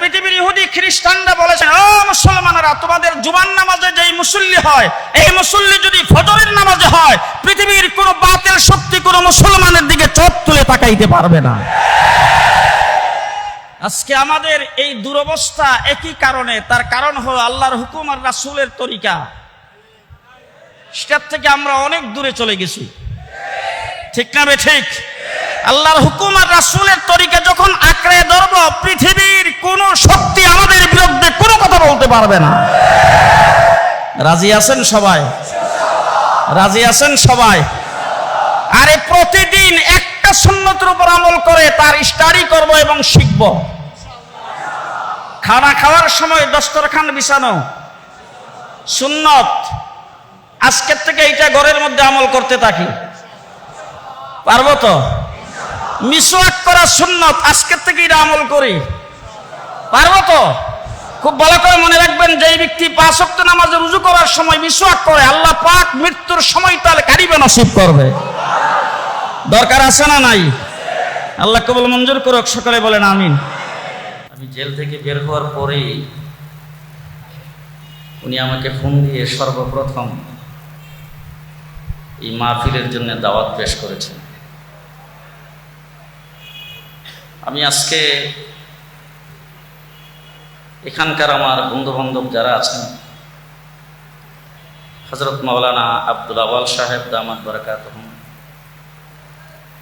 পৃথিবীর ইহুদি খ্রিস্টানরা বলেছেন, ও মুসলমানেরা, তোমাদের জুবান নামাজে যেই মুসল্লি হয়, এই মুসল্লি যদি ফজরের নামাজে হয়, পৃথিবীর কোনো বাতিল শক্তি কোনো মুসলমানের দিকে চোখ তুলে তাকাইতে পারবে না। আজকে আমাদের এই দুরবস্থা একই কারণে, তার কারণ হলো আল্লাহর হুকুম আর রাসূলের তরিকা। সেটার থেকে আমরা অনেক দূরে চলে গেছি। ঠিক না বে ঠিক? আল্লাহর হুকুম আর রাসূলের তরিকা যখন আঁকড়ে ধরব, পৃথিবীর কোন শক্তি আমাদের বিরুদ্ধে কোনো কথা বলতে পারবে না। রাজি আছেন সবাই? রাজি আছেন সবাই? আরে প্রতিদিন একটা সুন্নতের উপর আমল করে, তার স্টাডি করব এবং শিখব। খানা খাওয়ার সময় দস্তরখান বিছানো। সুন্নত। আজকের থেকে এইটা ঘরের মধ্যে আমল করতে থাকি। পারব তো? মিসওয়াক করা সুন্নত, আজকের থেকে এটা আমল করি। পারব তো? খুব ভালো করে মনে রাখবেন যে ব্যক্তি পাঁচ ওয়াক্ত নামাজে রুজু করার সময় মিসওয়াক করে, আল্লাহ পাক মৃত্যুর সময় তাহলে কারিবে নসিব করবে। দরকার আছে না নাই? আল্লাহ কবল মঞ্জুর করুক, সকালে বলেন আমিন। আমি জেল থেকে বের হওয়ার পরেই উনি আমাকে ফোন দিয়ে সর্বপ্রথম এই মাহফিলের জন্য দাওয়াত পেশ করেছেন। আমি আজকে এখানকার আমার বন্ধু বান্ধব যারা আছেন হজরত মাওলানা আব্দুল আওয়াল সাহেব, দামাত বরকাত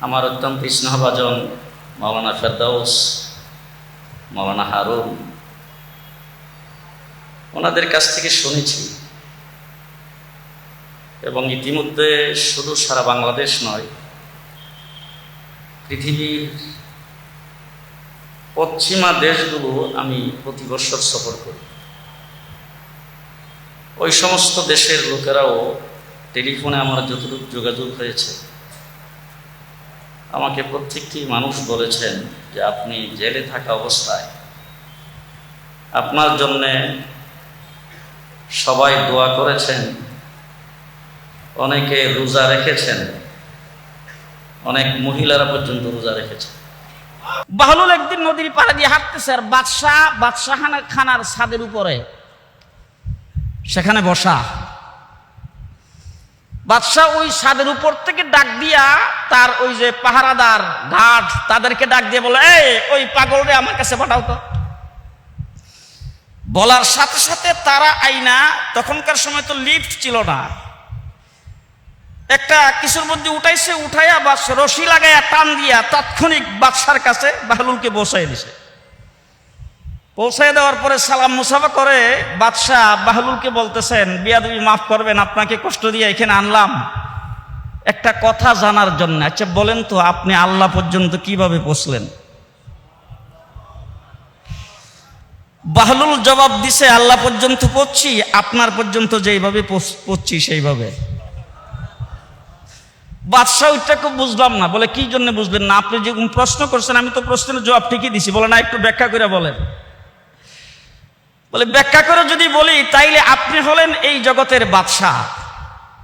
আমার অত্যন্ত স্নেহভাজন মাওলানা ফেরদাউস, মাওলানা হারুন, ওনাদের কাছ থেকে শুনেছি। এবং ইতিমধ্যে শুধু সারা বাংলাদেশ নয়, পৃথিবীর পশ্চিমা দেশগুলো আমি প্রতি বছর সফর করি। ওই সমস্ত দেশের লোকেরাও টেলিফোনে আমার যতটুকু যোগাযোগ হয়েছে, আমাকে প্রত্যেকটি মানুষ বলেছেন যে আপনি জেলে থাকা অবস্থায় আপনার জন্যে সবাই দোয়া করেছেন, অনেকে রোজা রেখেছেন, অনেক মহিলারা পর্যন্ত রোজা রেখেছেন। বাহলুল একদিন নদীর পাড়ে দিয়ে হাঁটতেছে আর বাদশাহ বাদশাহ খানার ছাদের উপরে। সেখানে বসা। বাদশাহ ওই ছাদের উপর থেকে ডাক দিয়া তার ওই যে পাহারাদার ঘাট, তাদেরকে ডাক দিয়ে বলে, এই, ওই পাগলরে আমার কাছে পাঠাও তো। বলার সাথে সাথে তারা আইনা, তখনকার সময় তো লিফট ছিল না। একটা কিছুর মধ্যে উঠাইছে, উঠাইয়া বা রশি লাগাইয়া টান দিয়া তাৎক্ষণিক বাদশার কাছে বাহলুলকে বসাই দিছে। পৌঁছায় দেওয়ার পরে সালাম মুসাফা করে, বাদশাহ বাহলুলকে বলতেছেন, বিয়াদবি মাফ করবেন, আপনাকে কষ্ট দিয়ে এখানে আনলাম। একটা কথা জানার জন্য। আচ্ছা বলেন তো, আপনি আল্লাহ পর্যন্ত কীভাবে পৌঁছলেন? বাহলুল জবাব দিছে, আল্লাহ পর্যন্ত পড়ছি আপনার পর্যন্ত যেইভাবে পড়ছি সেইভাবে। বাদশাহ ওইটা খুব বুঝলাম না। বলে, কি জন্য বুঝলেন না? আপনি যে প্রশ্ন করছেন, আমি তো প্রশ্নের জবাব ঠিকই দিছি। বলে, না, একটু ব্যাখ্যা করে বলেন। বলে, ব্যাখ্যা করে যদি বলি, তাইলে আপনি হলেন এই জগতের বাদশাহ।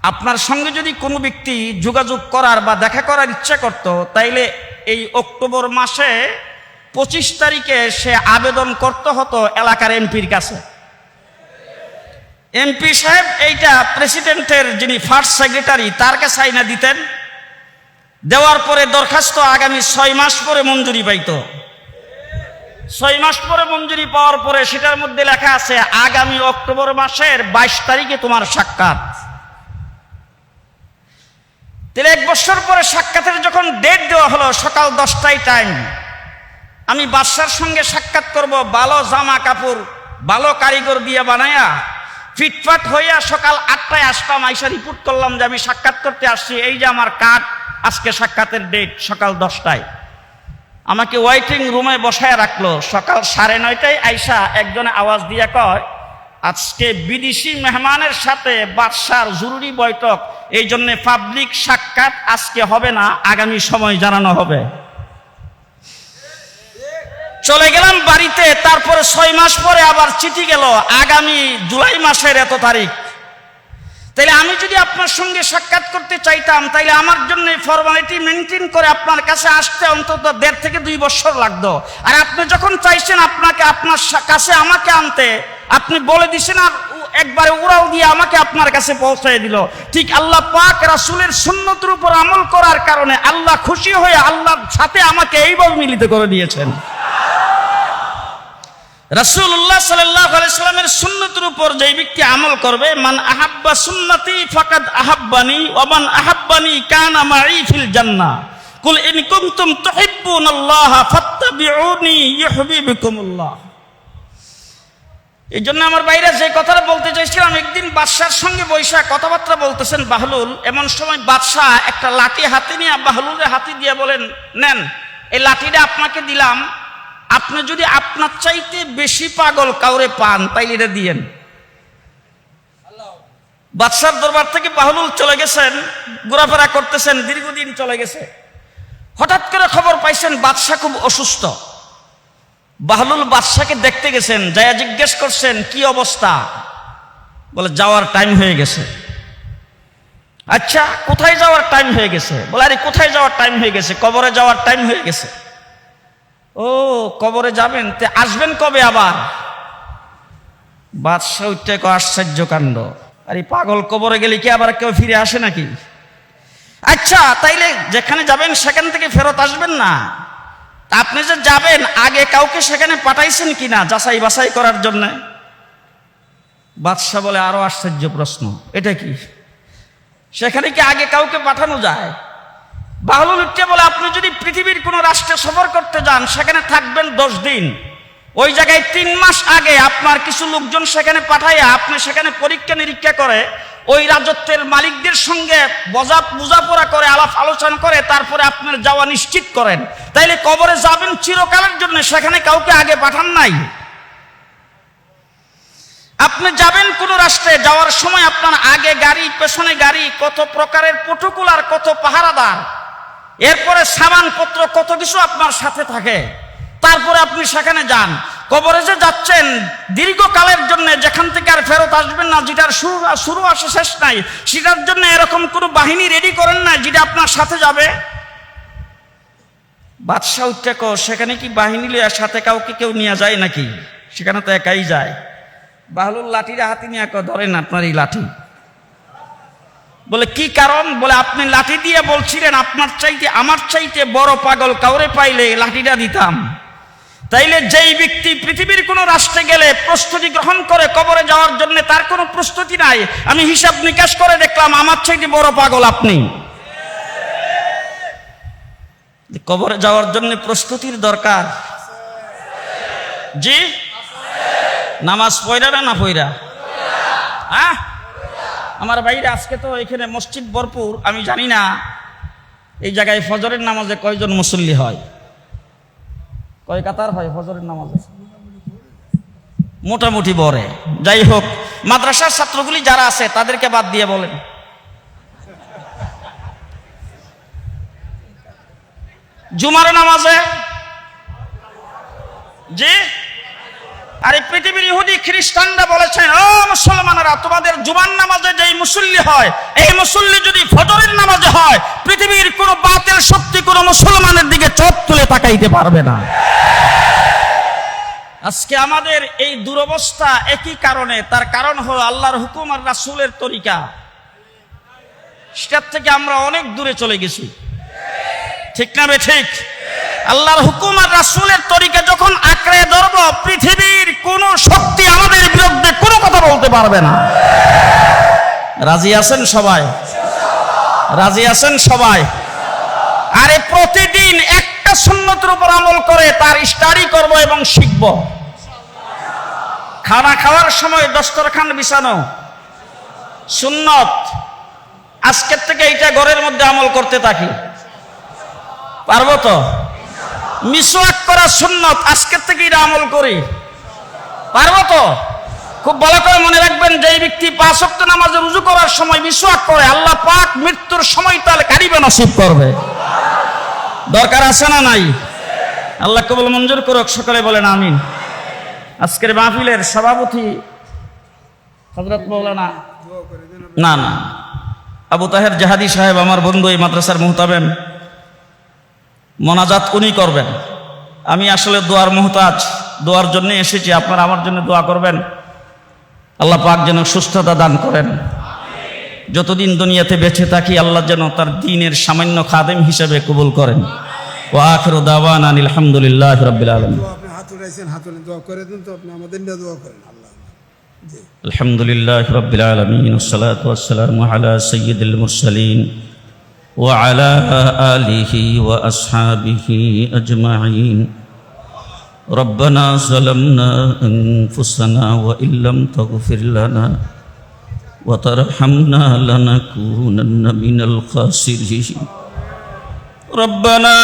আপনার সঙ্গে যদি কোনো ব্যক্তি যোগাযোগ করার বা দেখা করার ইচ্ছা করত, তাইলে এই অক্টোবর মাসে পঁচিশ তারিখে সে আবেদন করতে হতো এলাকার এমপির কাছে। এমপি সাহেব, এইটা প্রেসিডেন্টের যিনি ফার্স্ট সেক্রেটারি তার কাছে আইনা দিতেন। দেওয়ার পরে দরখাস্ত আগামী ছয় মাস পরে মঞ্জুরি পাইত। ছয় মাস পরে মঞ্জুরি পাওয়ার পরে সেটার মধ্যে লেখা আছে, আগামী অক্টোবর মাসের বাইশ তারিখে তোমার সাক্ষাৎ। তাহলে এক বছর পরে সাক্ষাতের যখন ডেট দেওয়া হলো, সকাল দশটায় টাইম আমি বাদশার সঙ্গে সাক্ষাৎ করব ভালো জামা কাপড় ভালো কারিগর দিয়ে বানায়া ফিটফাট হইয়া সকাল আটটায় আসতাম, আইসা রিপোর্ট করলাম যে আমি সাক্ষাৎ করতে আসছি। এই যে আমার কার্ড আজকে সাক্ষাতের ডেট সকাল দশটায়। আমাকে ওয়েটিং রুমে বসায় রাখল। সকাল সাড়ে নয়টায় আইসা একজনে আওয়াজ দিয়া কয়, আজকে বিদেশি মেহমানের সাথে বাদশার জরুরি বৈঠক। এই জন্য পাবলিক সাক্ষাৎ আজকে হবে না, আগামী সময় জানানো হবে। চলে গেলাম বাড়িতে, তারপরে ছয় মাস পরে আবার চিঠি গেল, আগামী জুলাই মাসের এত তারিখ। তাইলে আমি যদি আপনার সঙ্গে সাক্ষাৎ করতে চাইতাম, তাইলে আমার জন্য ফর্মালিটি মেনটেন করে আপনার কাছে আসতে অন্তত দেড় থেকে দুই বছর লাগতো। আর আপনি যখন চাইছেন আপনাকে আপনার কাছে আমাকে আনতে, আপনি বলে দিছেন আর একবারে উড়াও দিয়ে আমাকে আপনার কাছে পৌঁছায় দিল। ঠিক আল্লাহ পাক রাসুলের সুন্নতের উপর আমল করার কারণে আল্লাহ খুশি হয়ে আল্লাহর সাথে আমাকে এইভাবে মিলিত করে দিয়েছেন। আলাইহি সাল্লামের সুন্নতের উপর যেই ব্যক্তি আমল করবে, মান আহাব্বা সুন্নতি ফাকাদ আহাব্বানি, ওয়া মান আহাব্বানি কানা মাই ফিল জান্নাহ। কুল ইন কুনতুম তুহিব্বুনাল্লাহ ফাত্তাবিউনি ইউহিব্বুকুমুল্লাহ। এই জন্য আমার বাইরে যে কথাটা বলতে চাইছিলাম, একদিন বাদশার সঙ্গে বৈশা কথাবার্তা বলতেছেন বাহলুল। এমন সময় বাদশাহ একটা লাঠি হাতে নিয়ে বাহলুলের হাতে দিয়ে বলেন, নেন, এই লাঠিটা আপনাকে দিলাম। আপনি যদি আপনার চাইতে বেশি পাগল কাউরে পান, তাইলে এটা দিয়েন। বাদশার দরবার থেকে বাহলুল চলে গেছেন, ঘোরাফেরা করতেছেন, দীর্ঘদিন চলে গেছে। হঠাৎ করে খবর পাইছেন বাদশাহ খুব অসুস্থ। বাহলুল বাদশাকে দেখতে গেছেন, যায়া জিজ্ঞেস করছেন, কি অবস্থা? বলে, যাওয়ার টাইম হয়ে গেছে। আচ্ছা কোথায় যাওয়ার টাইম হয়ে গেছে? বলে, আরে, কোথায় যাওয়ার টাইম হয়ে গেছে? কবরে যাওয়ার টাইম হয়ে গেছে। ও, কবরে যাবেন? তে আসবেন কবে আবার? বাদশাহ উঠতে কো আশ্চর্য কাণ্ড। আরে পাগল, কবরে গেলে কি আবার কেউ ফিরে আসে নাকি? আচ্ছা তাইলে যেখানে যাবেন সেখান থেকে ফেরত আসবেন না। আপনি যে যাবেন, আগে কাউকে সেখানে পাঠাইছেন কিনা যাচাই বাছাই করার জন্য? বাদশাহ বলে, আরও আশ্চর্য প্রশ্ন। এটা কি? সেখানে কি আগে কাউকে পাঠানো যায়? বাহলুল উঠতে বলে আপনি যদি পৃথিবীর কোনো রাষ্ট্রে সফর করতে যান, সেখানে থাকবেন দশ দিন। ওই জায়গায় তিন মাস আগে আপনার কিছু লোকজন সেখানে পাঠাইয়া আপনি সেখানে পরীক্ষা নিরীক্ষা করে ওই রাজত্বের মালিকদের সঙ্গে বজা বোঝাপড়া করে, আলাপ আলোচনা করে, তারপরে আপনার যাওয়া নিশ্চিত করেন। তাইলে কবরে যাবেন চিরকালের জন্য, সেখানে কাউকে আগে পাঠান নাই। আপনি যাবেন কোন রাষ্ট্রে, যাওয়ার সময় আপনার আগে গাড়ি, পেছনে গাড়ি, কত প্রকারের প্রোটোকল আর কত পাহারাদার। এরপরে সামানপত্র কত কিছু আপনার সাথে থাকে। তারপরে আপনি সেখানে যান। কবরে যে যাচ্ছেন, দীর্ঘকালের জন্য যেখান থেকে আর ফেরত আসবেন না, যেটার শুরু শুরু আসে শেষ নাই, সেটার জন্য এরকম কোনো বাহিনী রেডি করেন না যেটা আপনার সাথে যাবে? বাদশাহ উত্তেক সেখানে কি বাহিনী লিয়া সাথে কাউকে কেউ নিয়ে যায় নাকি? সেখানে তো একাই যায়। বাহলুল লাঠিটা হাতে নিয়ে ধরেন আপনার এই লাঠি। বলে, কি কারণ? বলে, আপনি লাঠি দিয়ে বলছিলেন, আপনার চাইতে, আমার চাইতে বড় পাগল কাউরে পাইলে লাঠিটা দিতাম। তাইলে যেই ব্যক্তি পৃথিবীর কোন রাষ্ট্রে গেলে প্রস্তুতি গ্রহণ করে কবরে যাওয়ার জন্য তার কোনো প্রস্তুতি নাই, আমি হিসাব নিকাশ করে দেখলাম, আমার চাইতে বড় পাগল আপনি। কবরে যাওয়ার জন্য প্রস্তুতির দরকার? জি? নামাজ পয়রা না পয়রা? হ্যাঁ? আমার বাইরে আজকে তো এখানে মসজিদ ভরপুর, আমি জানি না এই জায়গায় ফজরের নামাজে কয়জন মুসল্লি হয়। কয় কাতার হয় ফজরের নামাজে? মোটামুটি বরে যাই হোক, মাদ্রাসার ছাত্রগুলি যারা আছে, তাদেরকে বাদ দিয়ে বলেন। জুমার নামাজে? জি? আর পৃথিবীর ইহুদি খ্রিস্টানরা বলেছেন, ও মুসলমানেরা তোমাদের জুমার নামাজে যেই মুসল্লি হয়, এই মুসল্লি যদি ফজরের নামাজে হয়, পৃথিবীর কোন বাতিল শক্তি কোন মুসলমানের দিকে চোখ তুলে তাকাইতে পারবে না। আজকে আমাদের এই দুরবস্থা একই কারণে, তার কারণ হলো আল্লাহর হুকুম আর রাসূলের তরিকা। সেটার থেকে আমরা অনেক দূরে চলে গেছি। ঠিক না বে ঠিক? আল্লাহর হুকুম আর রাসূলের তরিকা যখন আঁকড়ে ধরব পৃথিবীর কোন শক্তি আমাদের বিরুদ্ধে কোনো কথা বলতে পারবে না। রাজি আছেন সবাই? রাজি আছেন সবাই? আরে প্রতিদিন একটা সুন্নতের উপর আমল করে, তার স্টাডি করব এবং শিখব। খানা খাওয়ার সময় দস্তরখান বিছানো। সুন্নত। আজকের থেকে এইটা ঘরের মধ্যে আমল করতে থাকি। পারব তো? মিসওয়াক করা সুন্নত, আজকের থেকে এটা আমল করি। পারব তো? খুব ভালো করে মনে রাখবেন যে ব্যক্তি পাঁচ নামাজে রুজু করার সময় মিসওয়াক করে, আল্লাহ পাক মৃত্যুর সময় তাহলে কারিবে নসিব করবে। দরকার আছে না নাই? আল্লাহ কবল মঞ্জুর করুক, সকালে বলেন আমিন। আজকের মাহফিলের সভাপতি হজরত মৌলানা না না। আবু তাহের জাহাদি সাহেব আমার বন্ধু, এই মাদ্রাসার মুহতাবেম মোনাজাত উনি করবেন। আমি আসলে দোয়ার মোহতাজ। দোয়ার জন্য এসেছি, আপনারা আমার জন্য দোয়া করবেন। আল্লাহ পাক যেন সুস্থতা দান করেন যতদিন দুনিয়াতে বেঁচে থাকি আল্লাহ যেন তার দিনের সামান্য খাদেম হিসেবে কবুল করেন ও আখের দাওয়ান আলহামদুলিল্লাহ রবিল আলম তো আপনি হাত উঠাইছেন হাত উঠে দোয়া করে দিন তো আপনি আমাদের নিয়ে দোয়া করেন আল্লাহ জি الحمد لله رب العالمين والصلاة والسلام على سيد المرسلين وعلى آله وأصحابه أجمعين ربنا ظلمنا أنفسنا وإن لم تغفر لنا وترحمنا لنكونن من الخاسرين ربنا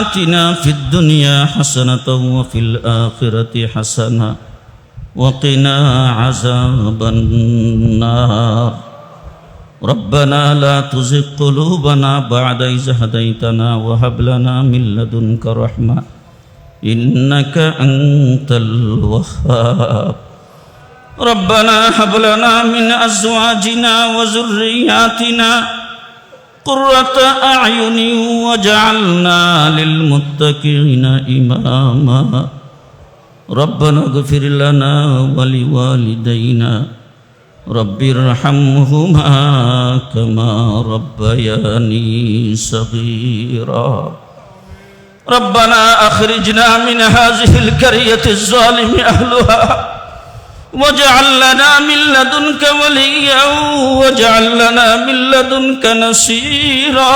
آتنا في الدنيا حسنة وفي الآخرة حسنة وقنا عذاب النار ربنا لا تزغ قلوبنا بعد إذ هديتنا وهب لنا من لدنك رحمة إنك أنت الوهاب. ربنا هب لنا من أزواجنا وذرياتنا قرة أعين وجعلنا للمتقين إماما. ربنا اغفر لنا ولوالدينا. رب ارحمهما كما ربياني صغيرا. ربنا أخرجنا من هذه الكرية الظالم أهلها واجعل لنا من لدنك وليا واجعل لنا من لدنك نصيرا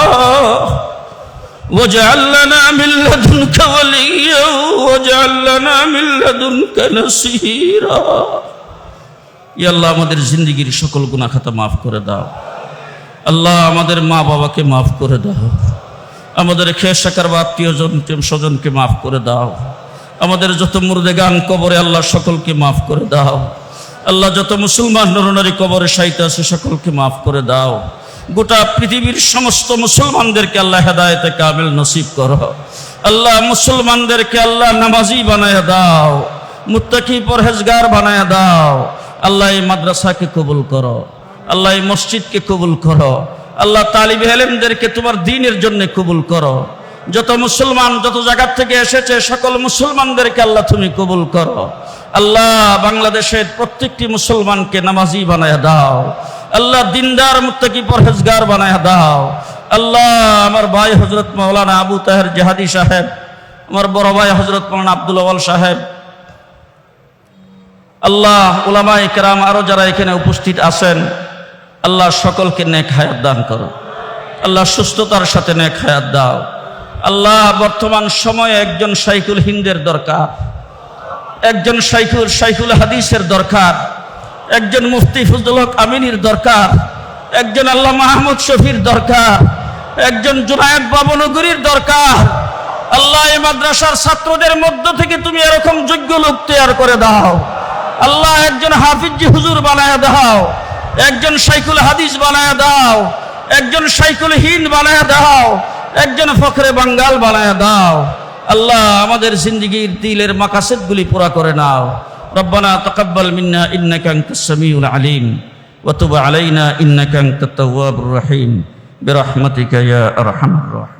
واجعل لنا من لدنك وليا واجعل لنا من لدنك نصيرا ইয়া আল্লাহ আমাদের জিন্দগির সকল গুনাহ খাতা মাফ করে দাও আল্লাহ আমাদের মা বাবাকে মাফ করে দাও আমাদের খেয়ে শাকার বা আত্মীয় স্বজনকে মাফ করে দাও। আমাদের যত মুর্দে গান কবরে আল্লাহ সকলকে মাফ করে দাও। আল্লাহ যত মুসলমান নরনারী কবরে সাইতে আছে সকলকে মাফ করে দাও। গোটা পৃথিবীর সমস্ত মুসলমানদেরকে আল্লাহ হেদায়তে কামিল নসিব করো। আল্লাহ মুসলমানদেরকে আল্লাহ নামাজি বানায় দাও। মুত্তাকি পরহেজগার বানায় দাও। আল্লাহ মাদ্রাসাকে কবুল করো। আল্লাহ মসজিদকে কবুল করো। আল্লাহ তালিব হেলেমদেরকে তোমার দিনের জন্য কবুল করো। যত মুসলমান যত জায়গার থেকে এসেছে, সকল মুসলমানদেরকে আল্লাহ তুমি কবুল করো। আল্লাহ বাংলাদেশের প্রত্যেকটি মুসলমানকে নামাজি বানায় দাও। আল্লাহ দিনদার মুত্তাকি পরহেজগার বানায় দাও। আল্লাহ আমার ভাই হজরত মৌলানা আবু তাহের জাহাদি সাহেব, আমার বড় ভাই হজরত মৌলানা আব্দুল আওয়াল সাহেব, আল্লাহ উলামা ইকরাম আরও যারা এখানে উপস্থিত আছেন আল্লাহ সকলকে নেক হায়াত দান করো। আল্লাহ সুস্থতার সাথে নেক হায়াত দাও। আল্লাহ বর্তমান সময়ে একজন সাইকুল হিন্দের দরকার। একজন সাইকুল সাইকুল হাদিসের দরকার। একজন মুফতি ফজল হক আমিনীর দরকার। একজন আল্লাহ মাহমুদ শফির দরকার। একজন জুনায়দ বাবনগরীর দরকার। আল্লাহ এই মাদ্রাসার ছাত্রদের মধ্য থেকে তুমি এরকম যোগ্য লোক তৈরি করে দাও। আল্লাহ একজন হাফিজি হুজুর বানায় দাও। একজন সাইকুল হাদিস বানায় দাও একজন সাইকুল হিন্দ বানায় দাও একজন ফখরে বাঙ্গাল বানায় দাও আল্লাহ আমাদের জিন্দগির দিলের মাকাসেদগুলি পুরা করে নাও ربنا تقبل منا إنك أنت السميع العليم وتب علينا إنك أنت التواب الرحيم برحمتك يا أرحم الراحمين